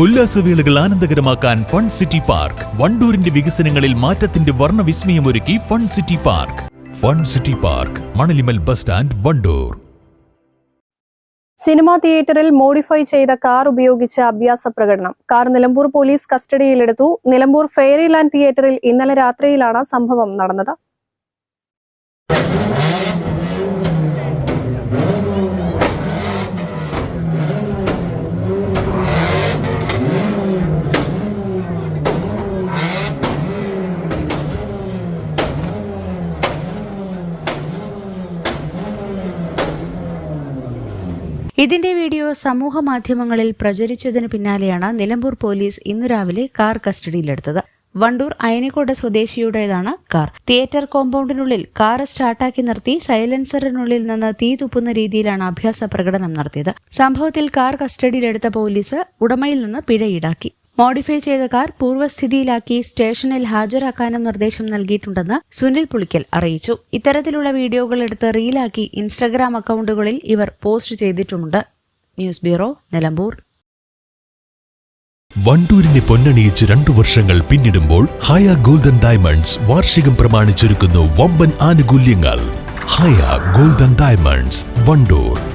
ഉല്ലാസവേളകൾ ആനന്ദകരമാക്കാൻ fun city park. വണ്ടൂരിന്റെ വികസനങ്ങളിൽ മാറ്റത്തിന്റെ വർണവിസ്മയമൊരുക്കി fun city park. Fun city park Manalimal bus stand Wandoor. Cinema തിയേറ്ററിൽ മോഡിഫൈ ചെയ്ത കാർ ഉപയോഗിച്ച അഭ്യാസ പ്രകടനം. കാർ നിലമ്പൂർ പോലീസ് കസ്റ്റഡിയിലെടുത്തു. നിലമ്പൂർ ഫെയറി ലാൻഡ് തിയേറ്ററിൽ ഇന്നലെ രാത്രിയിലാണ് സംഭവം നടന്നത്. ഇതിന്റെ വീഡിയോ സമൂഹ മാധ്യമങ്ങളിൽ പ്രചരിച്ചതിന് പിന്നാലെയാണ് നിലമ്പൂർ പോലീസ് ഇന്നു രാവിലെ കാർ കസ്റ്റഡിയിലെടുത്തത്. വണ്ടൂർ അയനിക്കോട് സ്വദേശിയുടേതാണ് കാർ. തിയേറ്റർ കോമ്പൗണ്ടിനുള്ളിൽ കാർ സ്റ്റാർട്ടാക്കി നിർത്തി സൈലൻസറിനുള്ളിൽ നിന്ന് തീ തുപ്പുന്ന രീതിയിലാണ് അഭ്യാസ പ്രകടനം നടത്തിയത്. സംഭവത്തിൽ കാർ കസ്റ്റഡിയിലെടുത്ത പോലീസ് ഉടമയിൽ നിന്ന് പിഴ ഈടാക്കി. മോഡിഫൈ ചെയ്ത കാർ പൂർവസ്ഥിതിയിലാക്കി സ്റ്റേഷനിൽ ഹാജരാക്കാനും നിർദ്ദേശം നൽകിയിട്ടുണ്ടെന്ന് സുനിൽ പുളിക്കൽ അറിയിച്ചു. ഇത്തരത്തിലുള്ള വീഡിയോകൾ എടുത്ത് റീലാക്കി ഇൻസ്റ്റഗ്രാം അക്കൗണ്ടുകളിൽ ഇവർ പോസ്റ്റ് ചെയ്തിട്ടുമുണ്ട്. News bureau Nilambur. വണ്ടൂരിനെ പൊന്നണിയിച്ച് രണ്ടു വർഷങ്ങൾ പിന്നിടുമ്പോൾ ഹയ ഗോൾഡൻ ഡയമണ്ട്സ് വാർഷികം പ്രമാണിച്ചൊരുക്കുന്നു വമ്പൻ ആനുകൂല്യങ്ങൾ. Haya golden diamonds Wandoor.